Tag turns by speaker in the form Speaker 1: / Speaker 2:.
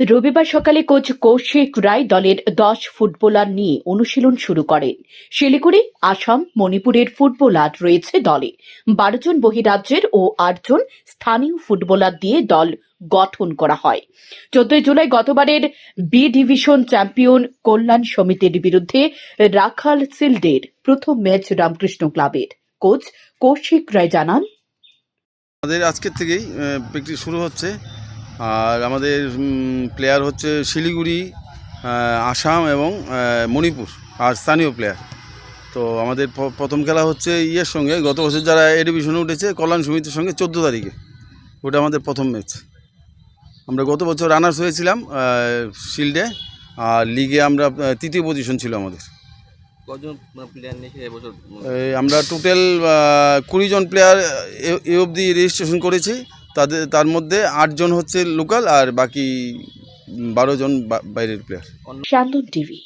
Speaker 1: রবিবার সকালে কোচ কৌশিক রায় দলের দশ ফুটবলার নিয়ে অনুশীলন শুরু করেন। শিলিগুড়ি, আসাম, মণিপুরের ফুটবলার রয়েছে দলে। বারো জন বহিরাজ্যের ও আটজন স্থানীয় ফুটবলার দিয়ে দল গঠন করা হয়। চোদ্দই জুলাই গতবারের বি ডিভিশন চ্যাম্পিয়ন কল্যাণ সমিতির বিরুদ্ধে রাখাল সিল্ডের প্রথম ম্যাচ রামকৃষ্ণ ক্লাবের। কোচ কৌশিক রায় জানান,
Speaker 2: আমাদের আজকের থেকেই প্র্যাকটিস শুরু হচ্ছে। আর আমাদের প্লেয়ার হচ্ছে শিলিগুড়ি আসাম এবং মণিপুর, আর স্থানীয় প্লেয়ার তো আমাদের প্রথম খেলা হচ্ছে ইয়ের সঙ্গে, গত বছর যারা এ ডিভিশনে উঠেছে, কল্যাণ সমিতির সঙ্গে চোদ্দ তারিখে। ওটা আমাদের প্রথম ম্যাচ আমরা গত বছর রানার্স হয়েছিলাম শিল্ডে আর লিগে আমরা তৃতীয় পজিশন ছিল আমাদের।
Speaker 3: কজন প্লেয়ার নিয়েছে এবছর
Speaker 2: আমরা টোটাল কুড়ি জন প্লেয়ার এ অবধি রেজিস্ট্রেশন করেছি। তাদের তার মধ্যে আটজন হচ্ছে লোকাল আর বাকি বারো জন বাইরের প্লেয়ার
Speaker 1: শান্তন টিভি।